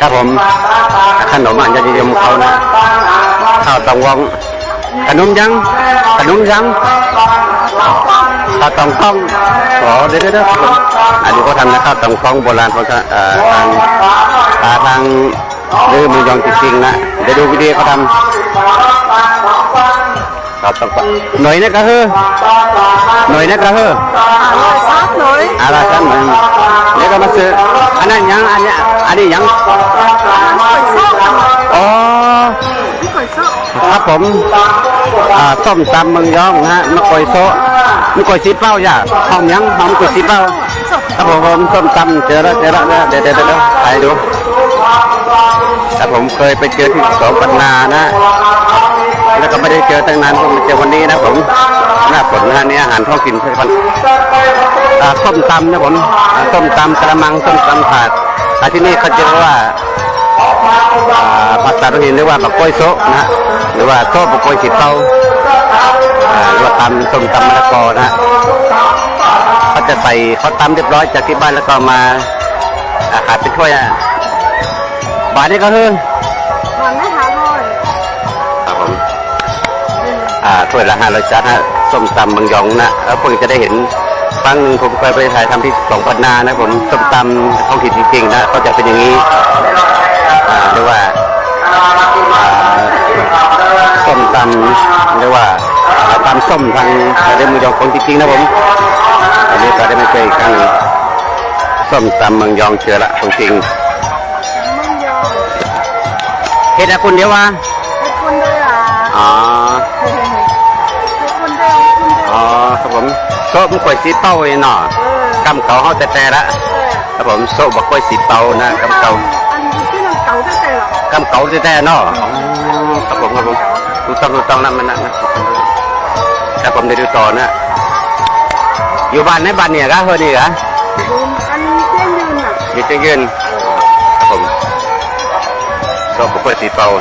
ครับผมขนมอาจจะนิยมเขานะข้าวตองวองขนมยังขนมยังข้าวตองกล้องอ๋อเดี๋ยวเดี๋ยวเดี๋ยวครับผมอันนี้เขาทำนะข้าวตองกล้องโบราณเขาจะทางอ่าทางเรื่องมือยองจริงๆนะเดี๋ยวดูวิดีโอเขาทำข้าวตองหน่อยนะกระเฮื หน่อยนะกระเฮือ sát nổi อะไรกันมันเดี๋ยวก็มาซื้ออันนั้นยังอันเนี้ยอันนี้ยัง phải sốt อ๋อ phải sốt ครับผมอ่าส้มตำเมืองยองนะฮะมะกอยโซมะกอยสีเป้าอย่าหอมยังหอมกอยสีเป้าครับผมส้มตำเจอแล้วเจอแล้วเดี๋ยวเดี๋ยวเดี๋ยวเดี๋ยวไปดูครับผมเคยไปเจอที่สองปันนานะ แล้วก็ไม่ได้เจอตั้งนานผมมาเจอวันนี้นะผม หน้าฝนนะฮะนี่อาหารท้องถิ่นใช่ไหมอ่าส้มตำนะผมอ่าส้มตำกระมังส้มตำถาดแต่ที่นี่เขาจะเรียกว่าอ่าภาษาท้องถิ่นเรียกว่าบักกล้วยโซะนะฮะหรือว่าโซะบักกล้วยสีเตาอ่าหรือว่าตำส้มตำมะละกอนะฮะเขาจะใส่เขาตำเรียบร้อยจากที่บ้านแล้วก็มาอาขายเป็นถ้วยอะบาทนี้ก็คือ còn nó hả thôi ครับผมอ่าถ้วยละห้าร้อยจานฮะ ส้มตำบางยองนะแล้วเพิ่งจะได้เห็นครั้งหนึ่งผมเคยไปถ่ายทำที่สองพันนานะผมส้มตำท้องถิ่นจริงๆนะก็จะเป็นอย่างนี้อ่าเรียกว่าอ่าส้มตำเรียกว่าอ่าตำส้มทางเรื่องมือยองของจริงๆนะผมอันนี้ก็ได้ไม่เคยอีกครั้งหนึ่งส้มตำเมืองยองเชื่อละของจริง mông vô เฮ็ดอะคุณเดียววะ cái quân đây là อ๋อ cái ผมโซ่มันกล้วยสีเต้าเองเนาะ ừ กำเก่าเขาแต่แต่ละครับผมโซ่บักกล้วยสีเต้านะกำเก่า anh cái nào cậu cái đây là กำเก่าแต่แต่เนาะอ๋อครับผมครับผมดูต้องดูต้องนะมันนะนะครับผมได้ดูต่อนะอยู่บ้านในบ้านเนี่ยก็เฮ้ยนี่เหรอ gồm anh cái như nè มีเจ้ายืนครับผมโซ่บักกล้วยสีเต้า ừ